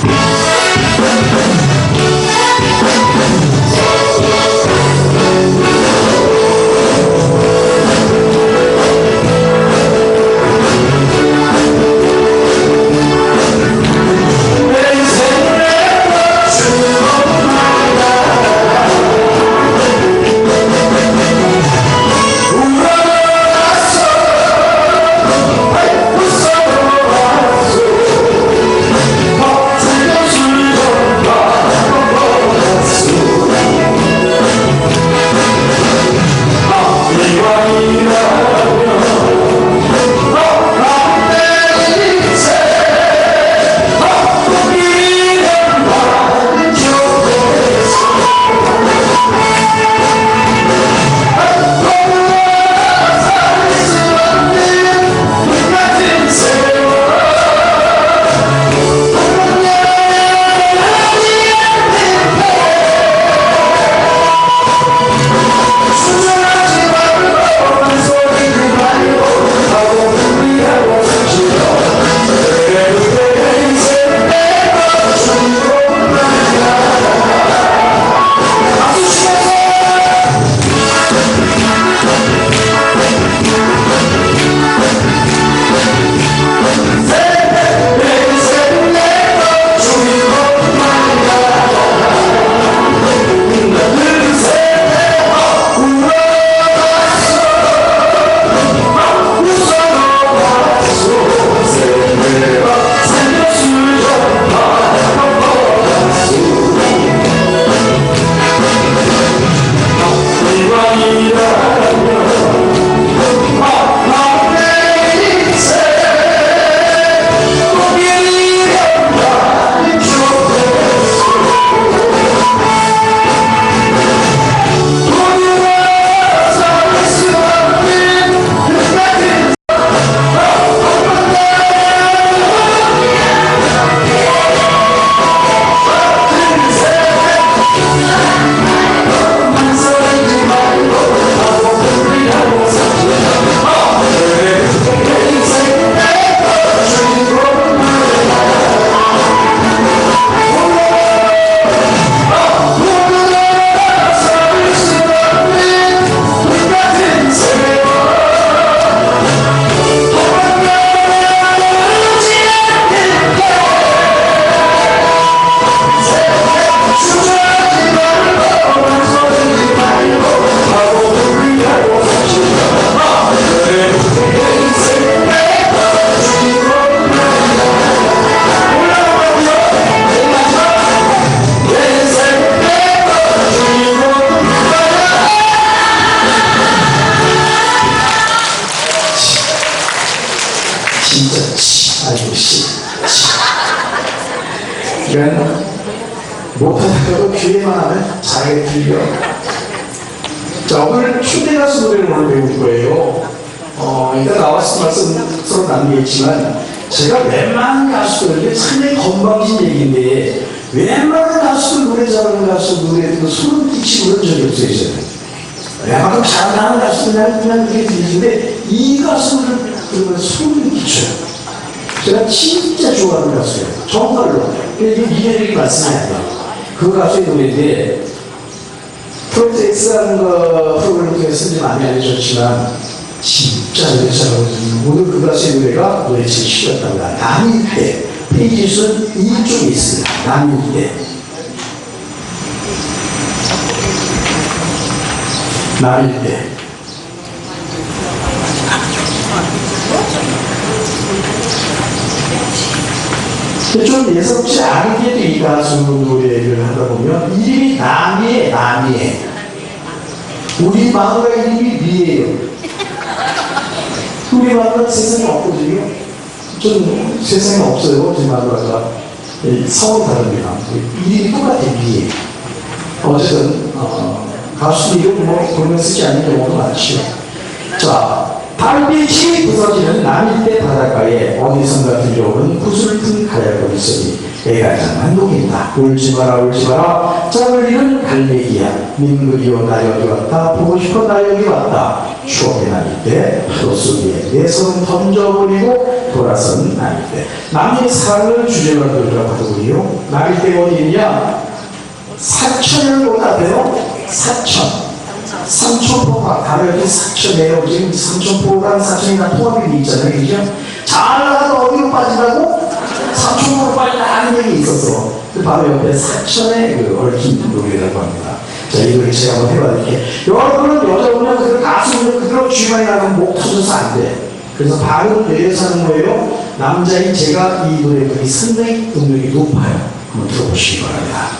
진 들려. 자 오늘 초대 가수 노래를 오늘 배울 거예요. 어 이따 나와서 말씀 서로 나누겠지만 제가 웬만한 가수들에게 상당히 건방진 얘기인데 웬만한 가수들 노래 잘하는 가수 노래 듣고 소름 끼치고 그런 적이 없어요 저는. 웬만하면 잘하는 가수들 그냥 그냥 그렇게 들리는데 이 가수를 들으면 소름이 끼쳐요. 제가 진짜 좋아하는 가수예요. 정말로. 근데 이게 이해력이 말씀이 안 돼요. 그 가수의 노래인데, 프로젝트 X라는 거 프로그램을 통해서 좀 많이 알려졌지만, 진짜 노래 잘하거든요. 오늘 그 가수의 노래가 노래 제일 쉬웠답니다. 때. 페이지 순 이쪽에 있습니다. 남일 때. 남일 때. 좀 예사롭지 않게도 이 가수 노래를 하다 보면 이름이 남이에 남이에. 우리 마누라 이름이 미예요. 우리 마누라 세상에 없거든요 좀 세상에 없어요 우리 마누라가. 예, 성이 다릅니다 이름이 똑같아요 미예. 어쨌든 어, 가수 이름 뭐 돌면 쓰지 않는 경우도 많죠. 자 달빛이 부서지는 남일대 바닷가에 어디선가 들려오는 구슬픈 가야거리 소리 애가장한 녹인다 울지 마라 울지 마라 짝을 잃은 갈매기야 민그리워 나 여기 왔다 보고 싶어 나 여기 왔다 추억의 날일 때 파도 속에 내 손 던져버리고 돌아선 나일대. 남녀의 사랑을 주제로 한 노래라고 하더군요. 나일대가 어디 있냐? 사천을 못하대요. 사천. 삼천포가 가려진 사천이에요. 지금 삼천포랑 사천이 다 통합이 돼 있잖아요. 그죠? 잘 나가도 어디로 빠지라고? 삼천포로 빠진다는 얘기 있었어. 그 바로 옆에 사천의 그 얽힌 노래라고 합니다. 자, 이 노래 제가 한번 해봐드릴게요. 여러분은 여자분은 그대로 가수는 그대로 쥐만이 나면 목 터져서 안 돼. 그래서 발음 내려서 하는 거예요. 남자인 제가 이 노래들이 상당히 음력이 높아요. 한번 들어보시기 바랍니다.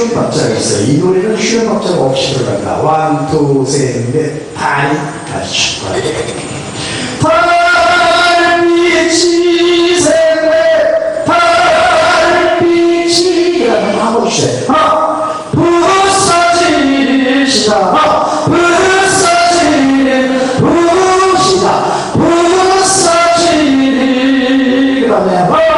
쉬는 박자가 있어요 이 노래는 쉬는 박자가 없이 들어간다 원, 투, 셋, 넷, 다리 다시 달빛이 새네 달빛이 한번 주세요 하나 부서지시다 부서지는 부시다 부서지는 그 다음에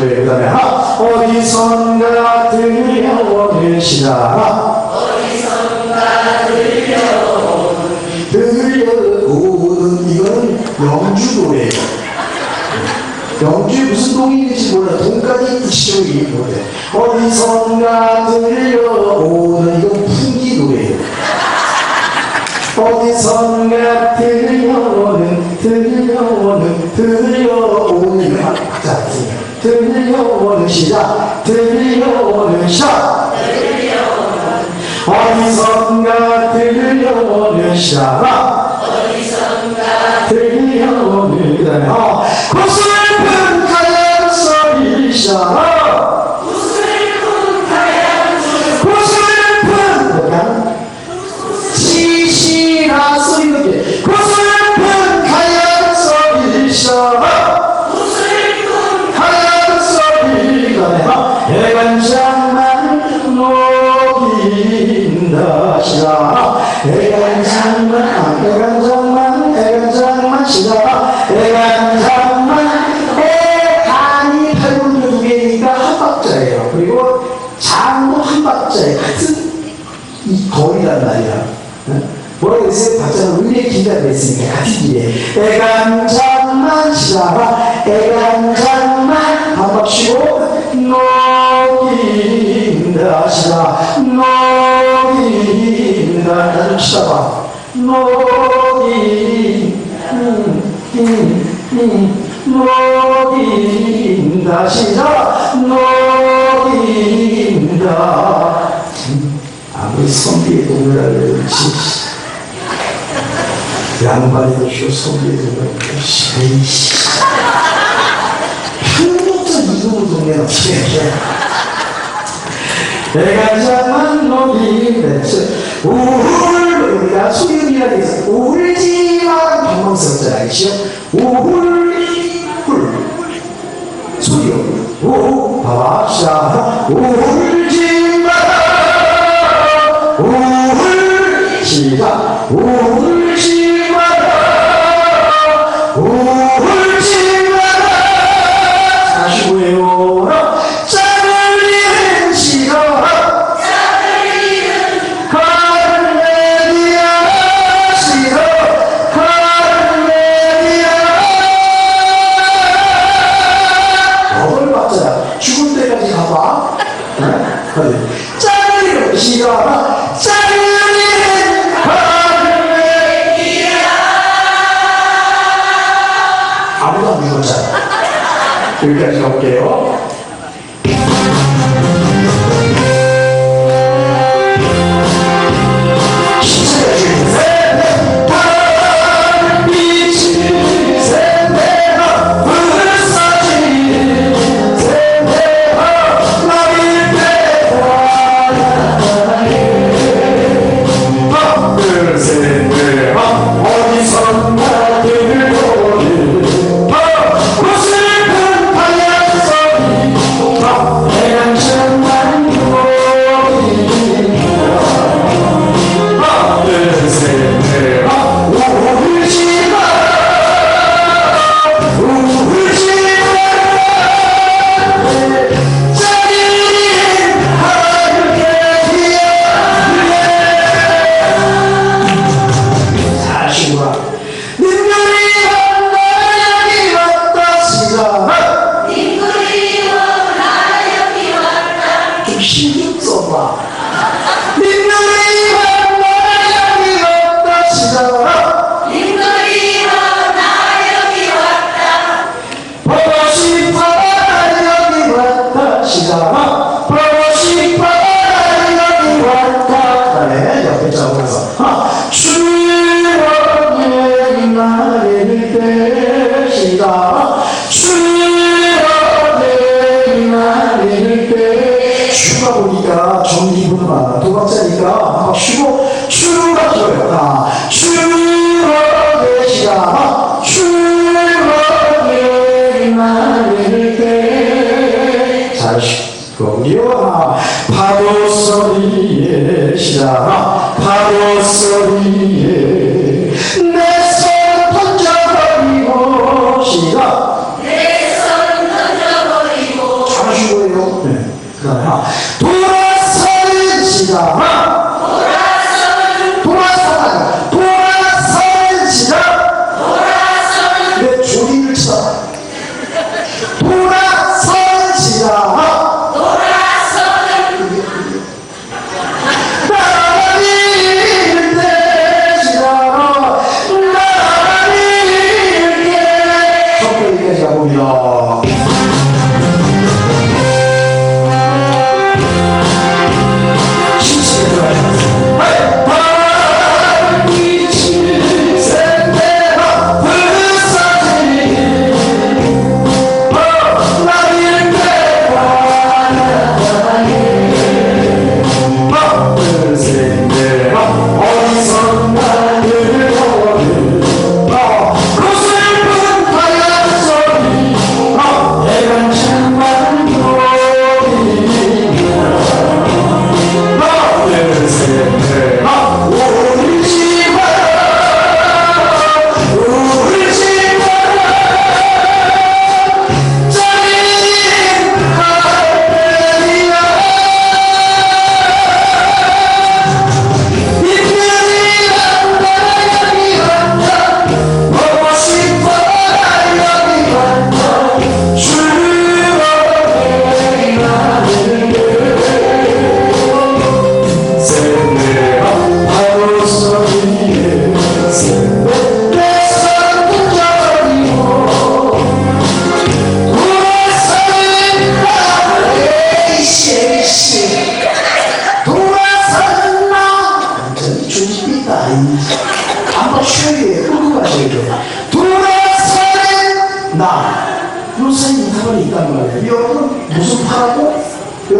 거예요 그 다음에 하 어디선가 들려오시다 들려오는 이거는 영주 노래예요. 무슨 있는지 몰라. 동까지 붙이죠, 이 노래. 어디선가 들려오는 이건 풍기 노래예요. 어디선가 들려오는, 들려오는 시작, 들려오는 샷. 어디선가 들려오는 샤라. 들려오는 그다음에 어, 같은 길에. 애간장만 시라라 애간장만 한번 치고 녹인다 시라 녹인다. 목이 녹인다. 시작 녹인다. 아무리 선비의 동료라 그랬지 이동을 동네는 어떻게 해? 내가 녹이 됐지 우울 우리가 수염이라 돼 있어 울지마 방망스럽잖아 알죠 우울 울 여기까지 가볼게요 때 휴가 보니까 정기분 많아 두 번째니까 막 쉬고 추가 줘요. 아, 추억의 시작 추억의 날일 때 잘 쉬고요 파도 소리에 시작 파도 소리에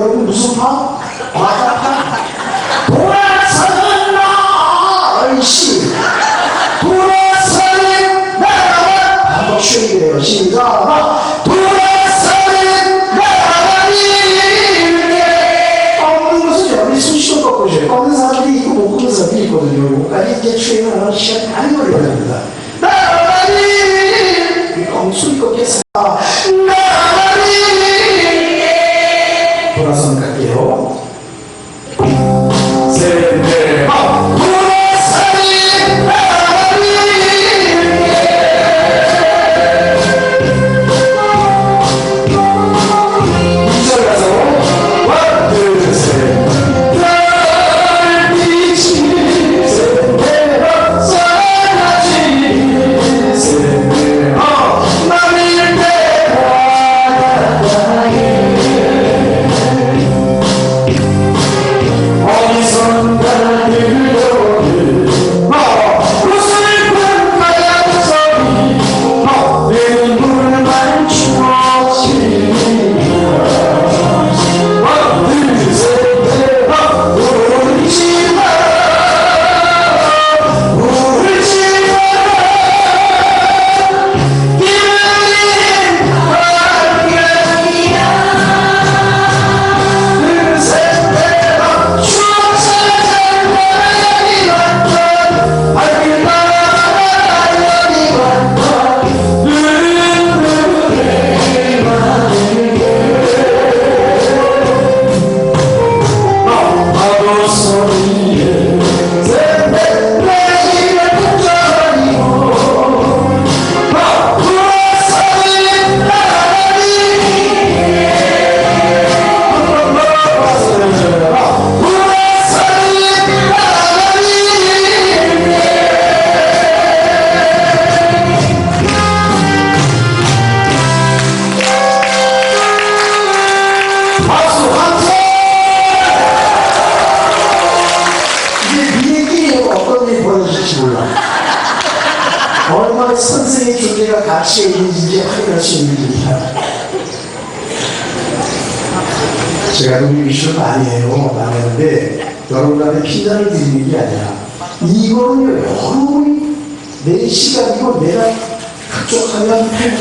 여러분 무슨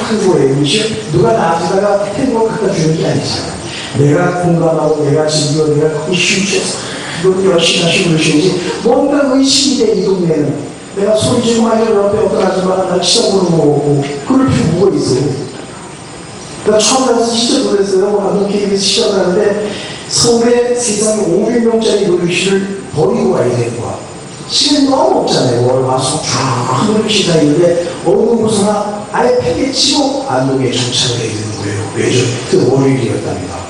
행복한 거예요. 누가 나한테다가 행복 갖다 주는 게 아니잖아. 내가 공감하고 내가 즐겨 내가 거기 쉬우셔서 이걸 열심히 하시고 그러시지. 뭔가 의심이 돼 이 동네는. 내가 소리 지르고 하니 옆에 어떤 아줌마가 날 치자보는 거고 그럴 필요 뭐가 있어? 나 처음 가서 시작을 했어요. 한국 KBS 시작을 하는데 서울에 세상에 500명짜리 놀이실을 버리고 가야 되는 거야 시간이 너무 없잖아요 월, 화, 수, 쭉 다니는데 어느 곳이나 아예 팽개 치고 안동에 정착을 해야 되는 거예요 왜죠? 그 월요일이었답니다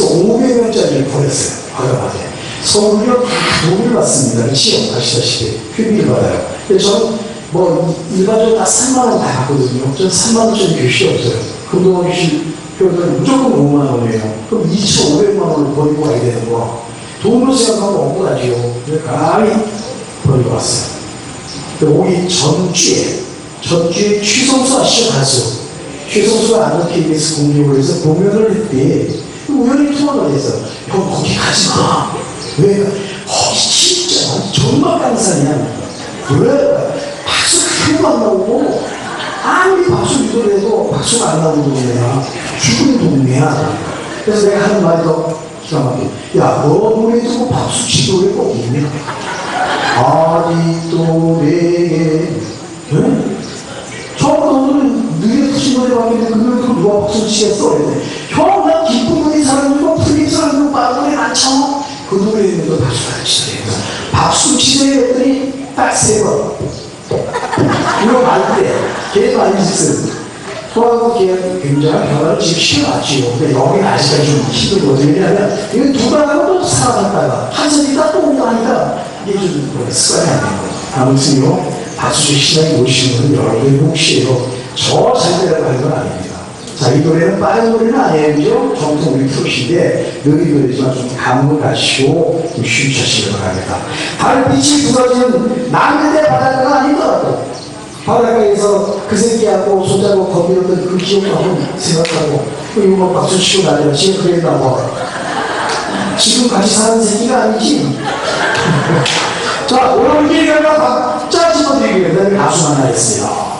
그래서 500명짜리를 보냈어요. 과감하게. 서울요 돈을 받습니다. 그치요? 아시다시피. 휴비를 받아요. 근데 저는 뭐 일반적으로 다 3만원 다 받거든요. 저는 3만원짜리 교실이 없어요. 금동 교실 표는 무조건 5만원이에요. 그럼 2,500만 원을 버리고 와야 되는 거. 돈으로 생각하면 억울하지요. 그래서 감 히 버리고 왔어요. 근데 오기 전주에, 전주에 취성수 아시죠? 가수. 최성수가 안동 KBS 공개홀에서 공연을 했대. 우연히 통화가 됐어. 형, 거기 가지 마. 왜? 거기 진짜 정말 강산이야. 왜? 박수 크게 안 나오고, 아무리 박수 유도를 해도 박수가 안 나오는 동네야. 죽은 동네야. 그래서 내가 하는 말이 더 기가 막혀. 야, 너 노래 듣고 박수 치 노래 꼭 있네. 내게, 응? 처음부터 오늘은 느려 트신 노래 받겠는데 그 노래 듣고 누가 박수 치겠어? 형, 나 기쁜 노래 사랑하고 풀린 빠른 노래 많잖아. 그 노래에는 너 박수 안 치세요. 박수 치세요 했더니 딱 세 번. 이거 말때 걔 많이 짓어요. 소하고 걔는 굉장한 변화를 지금 시켜놨지요. 근데 여기는 아직까지 좀 힘들거든요. 왜냐하면 이거 두달 하고 또 살아갔다가 한참 있다 또 온다 하니까 습관이 안 되는 거예요. 아무튼요, 박수주 시장에 오시는 여러분의 몫이에요. 저 잘되라고 하는 건 아닙니다. 자, 이 노래는 빠른 노래는 아니에요. 그죠? 정통 우리 프로시인데, 느린 노래지만 좀 감을 가시고, 좀 쉬우시기 바랍니다. 달빛이 부서지는 남대대 바닷가가 아니다. 그 새끼하고 손잡고 건드렸던 그 기억도 한번 생각하고 그 이거 박수 치고 난리가 지금 그랬나 뭐 지금 같이 사는 새끼가 아니지 자 오늘 결과 각자 집어드리기 위해 가수 만나겠어요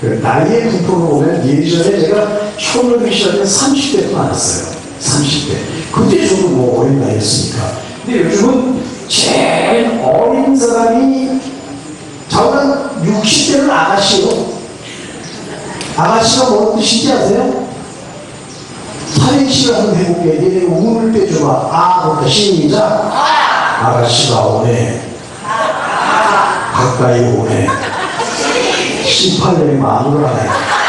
그 나이의 분포로 보면 예전에 제가 시작할 때 30대도 많았어요. 30대. 그때 저도 뭐 어린 나이였으니까. 근데 요즘은 제일 어린 사람이 저는 60대는 아가씨요. 아가씨가 뭔 뜻인지 아세요? 사행시를 한번 해볼게. 얘네 운을 빼줘봐. 아, 그러니까 시작. 아가씨가 오네. 가까이 오네. 18년이 마누라네. 눈이 나빠. 가까이 오네.